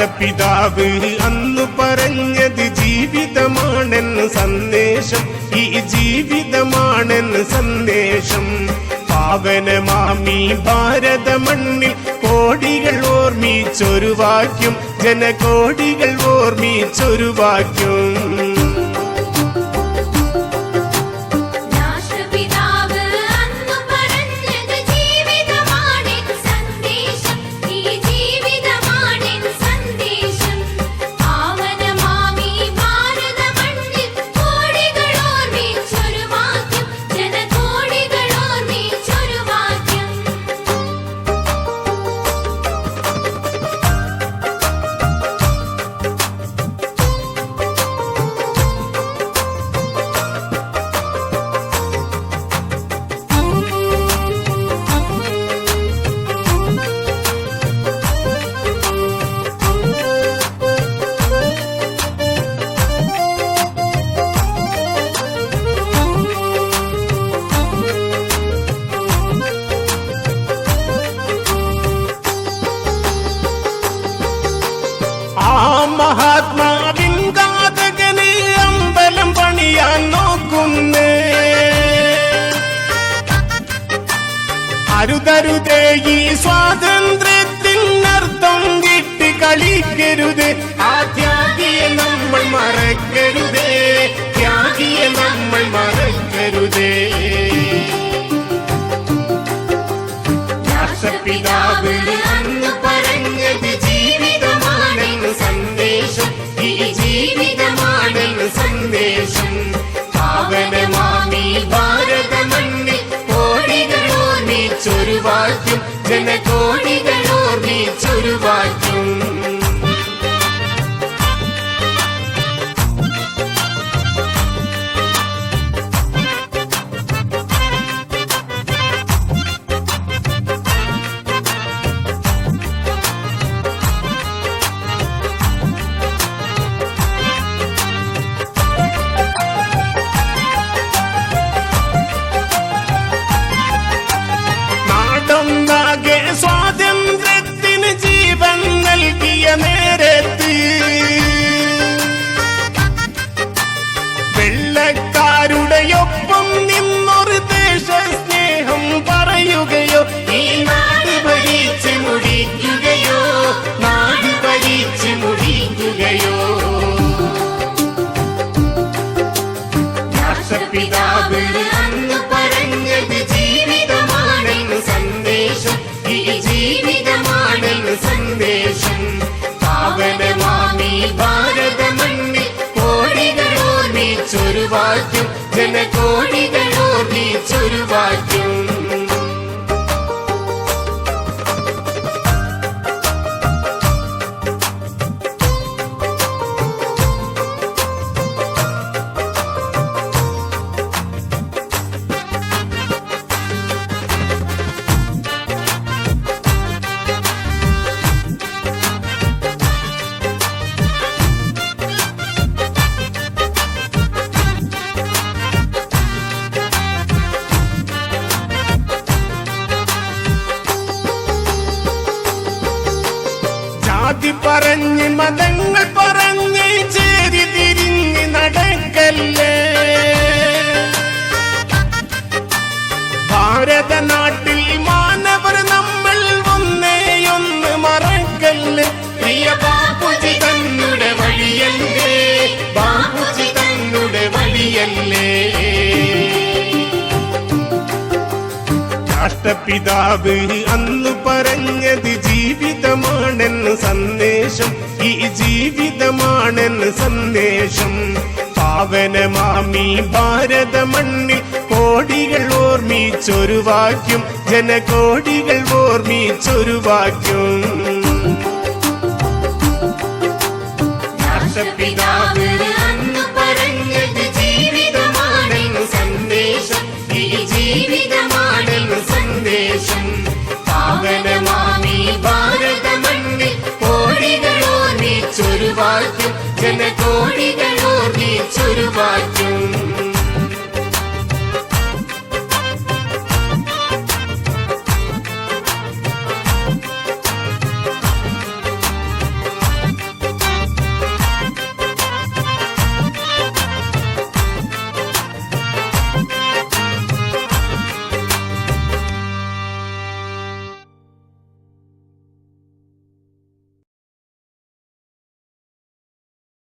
രാഷ്ട്രപിതാവ് അന്ന് പറഞ്ഞത് ജീവിതമാണെന്ന് സന്ദേശം. ഈ ജീവിതമാണെന്ന് സന്ദേശം. പാവനമാമി ഭാരത മണ്ണിൽ കോടികൾ ഓർമ്മിച്ചൊരു വാക്യം. ജനകോടികൾ ഓർമ്മിച്ചൊരു വാക്യം. അരുതരുതേ ഈ സ്വാതന്ത്ര്യത്തിനർത്ഥം കിട്ടി കളിക്കരുത്. ആ ത്യാഗിയെ നമ്മൾ മറക്കരുതേ ത്യാഗിയെ നമ്മൾ മറക്കരുതേ. രാഷ്ട്രപിതാവ് അന്ന് പറഞ്ഞത് ജീവിതമാണെന്ന് സന്ദേശം. ഈ ജീവിതമാണെന്ന് സന്ദേശം. പാവനമാമി ഓർമ്മിച്ചൊരു നീ ജനകോടികൾ പാവനമാമി ഭാരത നീ ചൊരുവാറ്റും ഓർമ്മിച്ചൊരു വാക്യം ജനകോടികൾ രാഷ്ട്രപിതാവ് അന്ന് പറഞ്ഞത് ജീവിതമാണെന്ന് സന്ദേശം. ഈ ജീവിതമാണെന്ന് സന്ദേശം. പാവനമാമി ഭാരത മണ്ണിൽ കോടികൾ ഓർമ്മിച്ചൊരു വാക്യം. ജനകോടികൾ ഓർമ്മിച്ചൊരു വാക്യം. രാഷ്ട്രപിതാവ് സന്ദേശം പാവനമാമി ഭാരത മണ്ണിൽ വാക്യം ജനകോടികൾ ഓർമ്മിച്ചൊരു വാക്യം